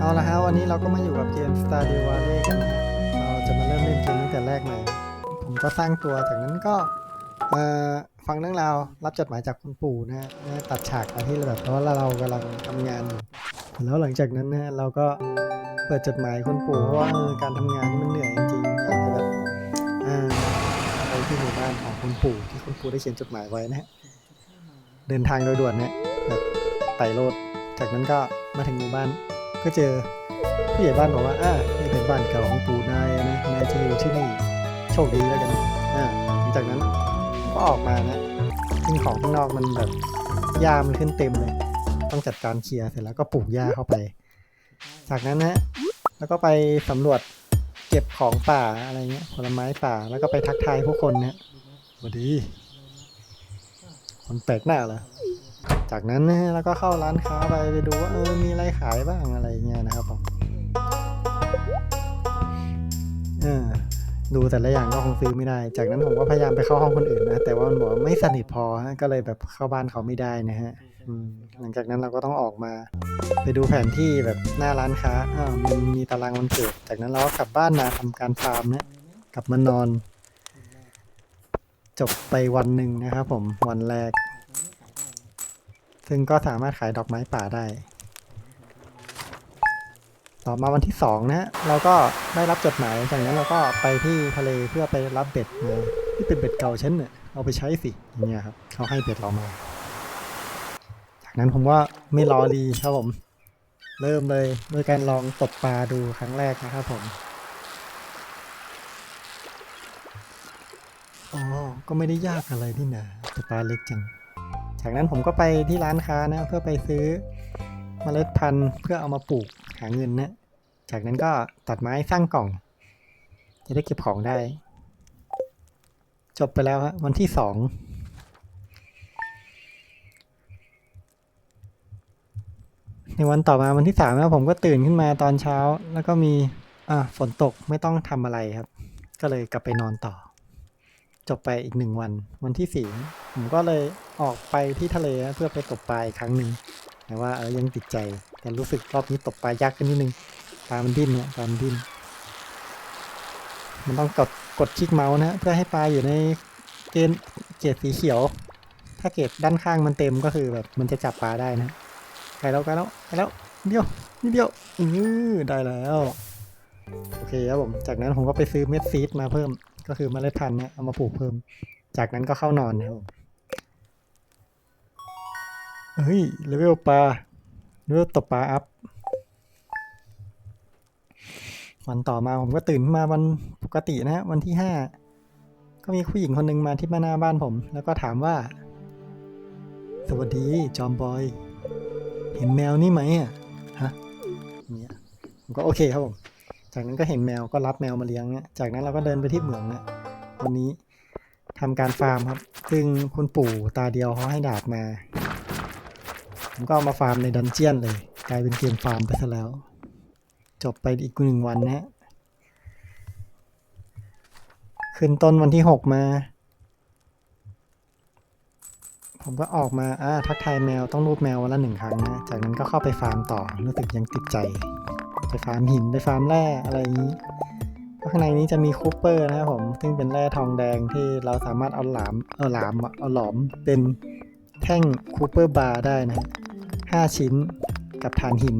เอาละฮะวันนี้เราก็มาอยู่กับเกม Stardew Valley กันนะฮะเราจะมาเริ่มเล่นเกมตั้งแต่แรกใหม่ผมก็สร้างตัวจากนั้นก็เอ่อฟังเรื่องราวรับจดหมายจากคุณปู่นะฮะตัดฉากมาที่แบบว่าเรากำลังทำงานอยู่แล้วหลังจากนั้นนะฮะเราก็เปิดจดหมายคุณปู่เพราะว่าการทำงานนี่มันเหนื่อยจริงๆอยากจะแบบอ่าไปที่หมู่บ้านของคุณปู่ที่คุณปู่ได้เขียนจดหมายไว้นะฮะเดินทางโดยด่วนนะแบบไต่โลดจากนั้นก็มาถึงหมู่บ้าน ก็เจอผู้ใหญ่บ้านบอกว่าอ่านี่เป็นบ้านเก่าของปู่นายนะนายจะอยู่ที่นี่โชคดีแล้วกันอ่าหลังจากนั้นก็ออกมานะซึ่งของข้างนอกมันแบบหญ้ามันขึ้นเต็มเลย ต้องจัดการเคลียร์เสร็จแล้วก็ปลูกหญ้าเข้าไป จากนั้นนะแล้วก็ไปสำรวจเก็บของป่าอะไรเงี้ยผลไม้ป่าแล้วก็ไปทักทายผู้คนนะสวัสดี คนแปลกหน้าเหรอ จากนั้นนะฮะแล้วก็เข้าร้านค้าไปไปดูว่าเออมีอะไรขายบ้างอะไรเงี้ยนะครับผมเออดูแต่ละอย่างก็คงซื้อไม่ได้ จากนั้นผมก็พยายามไปเข้าห้องคนอื่นนะ แต่ว่ามันบอกไม่สนิทพอฮะก็เลยแบบเข้าบ้านเขาไม่ได้นะฮะหลังจากนั้นเราก็ต้องออกมา ไปดูแผนที่แบบหน้าร้านค้าอ้าวมันมีตารางวันเกิด จากนั้นเราก็กลับบ้านมาทำการฟาร์มนะกลับมานอน จบไปวันหนึ่งนะครับผมวันแรก ซึ่งก็สามารถขายดอกไม้ป่าได้ ต่อมาวันที่สองนะเราก็ได้รับจดหมายจากนั้นเราก็ไปที่ทะเลเพื่อไปรับเบ็ดมาที่เป็นเบ็ดเก่าฉันเนี่ยเอาไปใช้สิอย่างเงี้ยครับเขาให้เบ็ดเรามา จากนั้นผมว่าไม่รอรีครับผม เริ่มเลยด้วยการลองตกปลาดูครั้งแรกนะครับผมอ๋อก็ไม่ได้ยากอะไรนี่นะแต่ปลาเล็กจัง จากนั้นผมก็ไปที่ร้านค้านะเพื่อไปซื้อเมล็ดพันธุ์เพื่อเอามาปลูกหาเงินนะจากนั้นก็ตัดไม้สร้างกล่อง จะได้เก็บของได้ จบไปแล้วฮะวันที่สองในวันต่อมาวันที่สามนะผมก็ตื่นขึ้นมาตอนเช้า แล้วก็มีอ่าฝนตกไม่ต้องทำอะไรครับ ก็เลยกลับไปนอนต่อ จบไปอีกหนึ่งวัน วันที่สี่ ผมก็เลยออกไปที่ทะเลนะเพื่อไปตกปลาอีกครั้งหนึ่งแต่ว่าเออยังติดใจแต่รู้สึกรอบนี้ตกปลายากขึ้นนิดนึงปลามันดิ้นเนี่ยปลามันดิ้นมันต้องกดกดคลิกเมาส์นะเพื่อให้ปลาอยู่ในเกณฑ์เกรดสีเขียว ถ้าเกรดด้านข้างมันเต็มก็คือแบบมันจะจับปลาได้นะไปแล้วไปแล้วไปแล้วเดียวนิดเดียวอือได้แล้วโอเคครับผมจากนั้นผมก็ไปซื้อเม็ดซีดมาเพิ่ม ก็คือเมล็ดพันธุ์เนี่ยเอามาปลูกเพิ่ม จากนั้นก็เข้านอนนะครับผม เฮ้ยเลเวลปลาเลเวลตบปลาอัพวันต่อมาผมก็ตื่นมาวันปกตินะฮะวันที่ห้าก็มีผู้หญิงคนหนึ่งมาที่หน้าบ้านผม แล้วก็ถามว่า สวัสดีจอมบอย เห็นแมวนี่ไหมอะฮะเนี่ยผมก็โอเคครับผม จากนั้นก็เห็นแมวก็รับแมวมาเลี้ยงเนี่ยจากนั้นเราก็เดินไปที่เหมืองนะวันนี้ทำการฟาร์มครับ ซึ่งคุณปู่ตาเดียวเขาให้ดาบมา ผมก็ามาฟาร์มในดันเจียนเลย กลายเป็นเกมฟาร์มไปซะแล้ว จบไปอีกหนึ่งวันนะฮะขึ้นต้นวันที่หกมา ผมก็ออกมาอ่าทักทายแมวต้องรูปแมววันละหนึ่งครั้งนะ จากนั้นก็เข้าไปฟาร์มต่อรู้สึกยังติดใจ ไปฟาร์มหินไปฟาร์มแร่อะไรอย่างนี้ข้างในนี้จะมีคูเปอร์นะครับผม ซึ่งเป็นแร่ทองแดงที่เราสามารถเอาหลาม เอาหลาม เอาหลอมเป็นแท่งคูเปอร์บาร์ได้นะ ฮะห้าชิ้นกับฐานหิน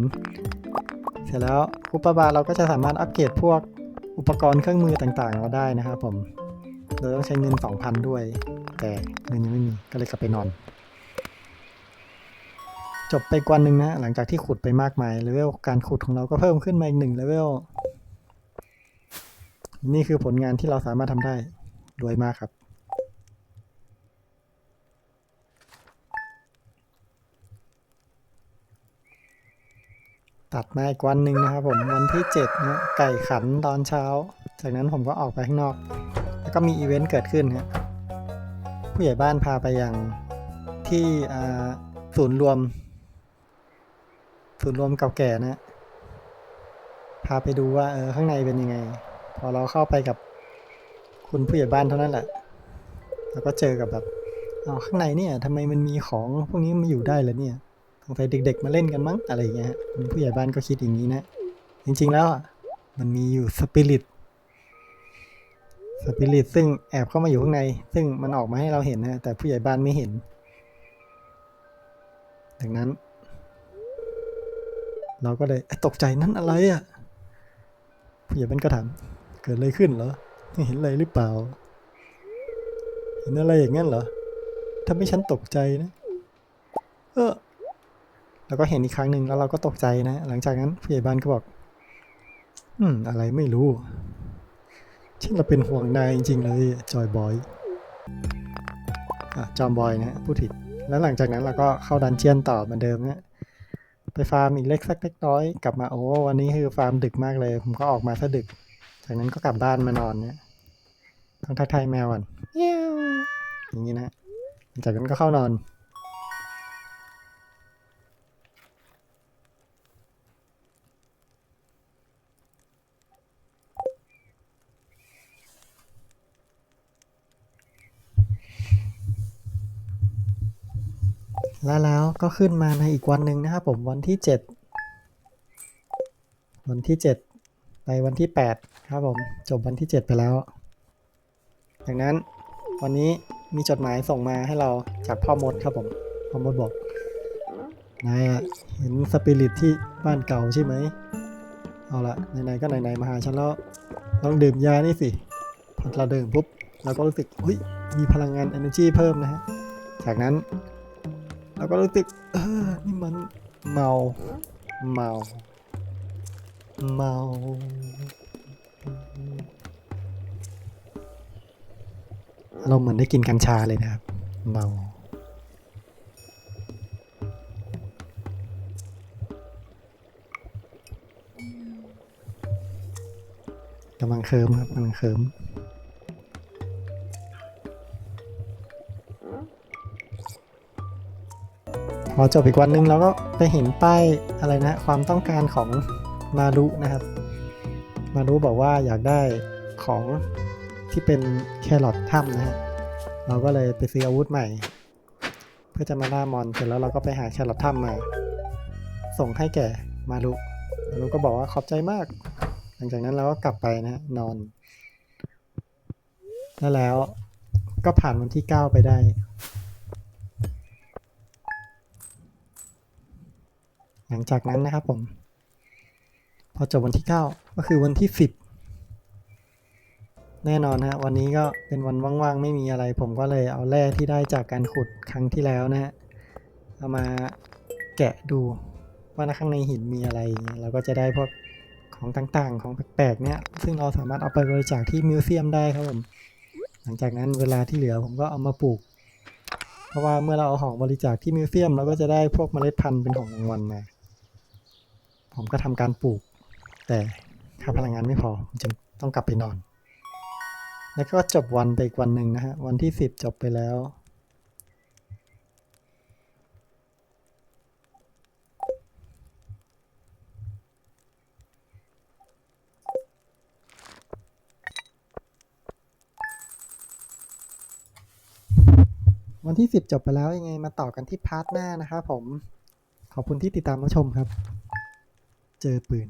เสร็จแล้วคูปบาร์เราก็จะสามารถอัปเกรดพวกอุปกรณ์เครื่องมือต่างๆเราได้นะครับผมโดยต้องใช้เงิน 2,000 ด้วย แต่เงินยังไม่มีก็เลยกลับไปนอน จบไปกวันหนึ่งนะ หลังจากที่ขุดไปมากมายเลเวลการขุดของเราก็เพิ่มขึ้นมาอีกหนึ่งเลเวลนี่คือผลงานที่เราสามารถทำได้รวยมากครับ ตัดมาอีกวันหนึ่งนะครับผมวันที่7นะไก่ขันตอนเช้า จากนั้นผมก็ออกไปข้างนอก แล้วก็มีอีเวนต์เกิดขึ้นครับผู้ใหญ่บ้านพาไปยังที่อ่าศูนย์รวม ศูนย์รวมเก่าแก่นะพาไปดูว่าเออข้างในเป็นยังไง พอเราเข้าไปกับคุณผู้ใหญ่บ้านเท่านั้นแหละแล้วก็เจอกับแบบอ๋อข้างในเนี่ยทำไมมันมีของพวกนี้มาอยู่ได้เหรอเนี่ย งสัยเด็ก ๆ มาเล่นกันมั้งอะไรอย่างเงี้ยผู้ใหญ่บ้านก็คิดอย่างนี้นะ จริง ๆ แล้วมันมีอยู่สปิริตสปิริตซึ่งแอบเข้ามาอยู่ข้างใน ซึ่งมันออกมาให้เราเห็นนะแต่ผู้ใหญ่บ้านไม่เห็น ดังนั้น เราก็เลยตกใจนั่นอะไรอะผู้ใหญ่บ้านก็ถามเกิดอะไรขึ้นเหรอเห็นอะไรหรือเปล่า เห็นอะไรอย่างนั้นเหรอถ้าไม่ฉันตกใจนะ เออ แล้วก็เห็นอีกครั้งหนึ่งแล้วเราก็ตกใจนะ หลังจากนั้นผู้ใหญ่บ้านก็บอก อืม อะไรไม่รู้ฉันเราเป็นห่วงนายจริง ๆ เลยจอยบอยอะจอมบอยนะฮะพูดผิด แล้วหลังจากนั้นเราก็เข้าดันเจียนต่อเหมือนเดิมนะไปฟาร์มอีกเล็กสักเล็กน้อยกลับมาโอ้วันนี้คือฟาร์มดึกมากเลย ผมก็ออกมาซะดึก จากนั้นก็กลับบ้านมานอนเนี่ยต้องทักทายแมวก่อนอย่างนี้นะจากนั้นก็เข้านอน แล้วแล้วก็ขึ้นมาในอีกวันหนึ่งนะครับผมวันที่เจ็ดวันที่เจ็ดไปวันที่แปดครับผมจบวันที่เจ็ดไปแล้วจากนั้นวันนี้มีจดหมายส่งมาให้เราจากพ่อมดครับผมพ่อมดบอกนายอะเห็นสปิริตที่บ้านเก่าใช่ไหมเอาละไหนๆก็ไหนๆมาหาฉันแล้วลองดื่มยานี่สิพอเราดื่มปุ๊บเราก็รู้สึกเฮ้ยมีพลังงาน energy เพิ่มนะฮะจากนั้น เราก็รู้สึกเออนี่มันเมาเมาเมาเราเหมือนได้กินกัญชาเลยนะครับ เมา กำลังเคิมครับกำลังเคิม อจบอีกวันหนึงเราก็ไปเห็นป้ายอะไรนะ ความต้องการของมารุนะครับ มารุบอกว่าอยากได้ของที่เป็นแครอทถ้ำนะฮะเราก็เลยไปซื้ออาวุธใหม่ เพื่อจะมาล่ามอนเสร็จแล้วเราก็ไปหาแครอทถ้ำมา ส่งให้แก่มารุมารุก็บอกว่าขอบใจมาก หลังจากนั้นเราก็กลับไปนะฮะนอนแล้วแล้วก็ผ่านวันที่ 9 ไปได้ หลังจากนั้นนะครับผม พอจบวันที่ 9 ก็คือวันที่ 10 แน่นอนฮะวันนี้ก็เป็นวันว่างๆ ไม่มีอะไร ผมก็เลยเอาแร่ที่ได้จากการขุดครั้งที่แล้วนะฮะเอามาแกะดูว่าข้างในหินมีอะไรอย่างเงี้ยเราก็จะได้พวกของต่างๆ ของแปลกๆเนี่ยซึ่งเราสามารถเอาไปบริจาคที่มิวเซียมได้ครับผมหลังจากนั้นเวลาที่เหลือผมก็เอามาปลูก เพราะว่าเมื่อเราเอาของบริจาคที่มิวเซียมเราก็จะได้พวกเมล็ดพันธุ์เป็นของรางวัลมา ผมก็ทำการปลูก แต่ค่าพลังงานไม่พอผมจึงต้องกลับไปนอน แล้วก็จบวันไปอีกวันหนึ่งนะฮะ วันที่สิบจบไปแล้ว วันที่สิบจบไปแล้วยังไงมาต่อกันที่พาร์ทหน้านะครับผมขอบคุณที่ติดตามรับชมครับ เจอปืน